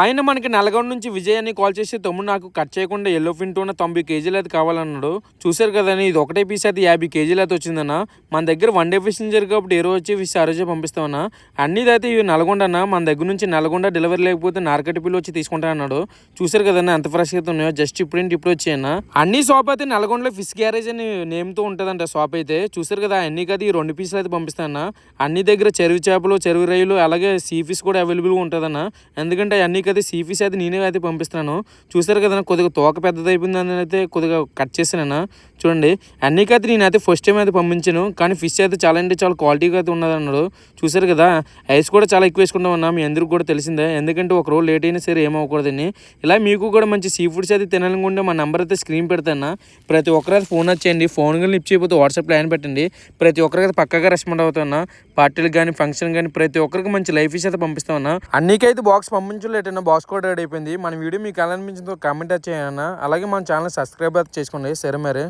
ఆయన మనకి నల్గొండ నుంచి విజయ్ అని కాల్ చేసి తమ్ముడు నాకు కట్ చేయకుండా ఎల్లో ఫిన్ ఉన్న తొంభై కేజీలు అయితే కావాలన్నాడు. చూసారు కదండి ఇది ఒకటే పీస్ అయితే యాభై కేజీలు అయితే వచ్చిందన్న. మన దగ్గర వన్ డే ఫిషింగ్ జరిగి కాబట్టి ఏ రోజు వచ్చి ఫిష్ ఆ రోజే పంపిస్తామన్నా అన్ని అయితే ఇవి నల్గొండ అన్న. మన దగ్గర నుంచి నల్గొండ డెలివరీ లేకపోతే నార్కటి పిల్లి వచ్చి తీసుకుంటా అన్నాడు. చూసారు కదన్నా ఎంత ఫ్రెష్ అయితే ఉన్నాయో జస్ట్ ఇప్పుడేంటి ఇప్పుడు వచ్చాయన్న అన్ని. షాప్ అయితే నల్గొండలో ఫిష్ గ్యారేజ్ అని నేమ్తో ఉంటుందంట షాప్ అయితే. చూసారు కదా అన్ని కదా ఈ రెండు పీసులు అయితే పంపిస్తాను అన్ని. దగ్గర చెరువు చేపలు చెరువు రొయ్యలు అలాగే సీ ఫిష్ కూడా అవైలబుల్గా ఉంటుందన్న. ఎందుకంటే అన్ని మీకైతే సీ ఫిష్ అయితే నేనే అయితే పంపిస్తున్నాను. చూసారు కదా కొద్దిగా తోక పెద్దది అయిపోయిందని అయితే కొద్దిగా కట్ చేసాను చూడండి. అన్ని అయితే నేనైతే ఫస్ట్ టైం అయితే పంపించాను. కానీ ఫిష్ అయితే చాలా అంటే చాలా క్వాలిటీగా అయితే ఉన్నది అన్నాడు. చూసారు కదా ఐస్ కూడా చాలా ఎక్కువ వేసుకుంటాం అన్నా మీ అందరికి కూడా తెలిసిందే. ఎందుకంటే ఒక రోజు లేట్ అయినా సరే ఏమవ్వకూడదని ఇలా మీకు కూడా మంచి సీ ఫుడ్స్ అయితే తినాలనుకుంటే మా నెంబర్ అయితే స్క్రీన్ పెడతాను ప్రతి ఒక్కరైతే ఫోన్ వచ్చేయండి. ఫోన్ కానీ లిప్ చేయకపోతే వాట్సాప్ ప్లాన్ పెట్టండి. ప్రతి ఒక్కరికి పక్కగా రెస్పాండ్ అవుతున్నా పార్టీలకు కానీ ఫంక్షన్ కానీ ప్రతి ఒక్కరికి మంచి లైఫ్ ఇష్యూ అయితే పంపిస్తామన్నా అన్నికైతే బాక్స్ పంపించలేటన్నా బాక్స్ కూడా రెడీ అయిపోయింది. మన వీడియో మీకు ఎలా అనిపించిందో కామెంట్ వచ్చేయన్నా అలాగే మన ఛానల్ సబ్స్క్రైబ్ అయితే చేసుకోండి. సరే మరి.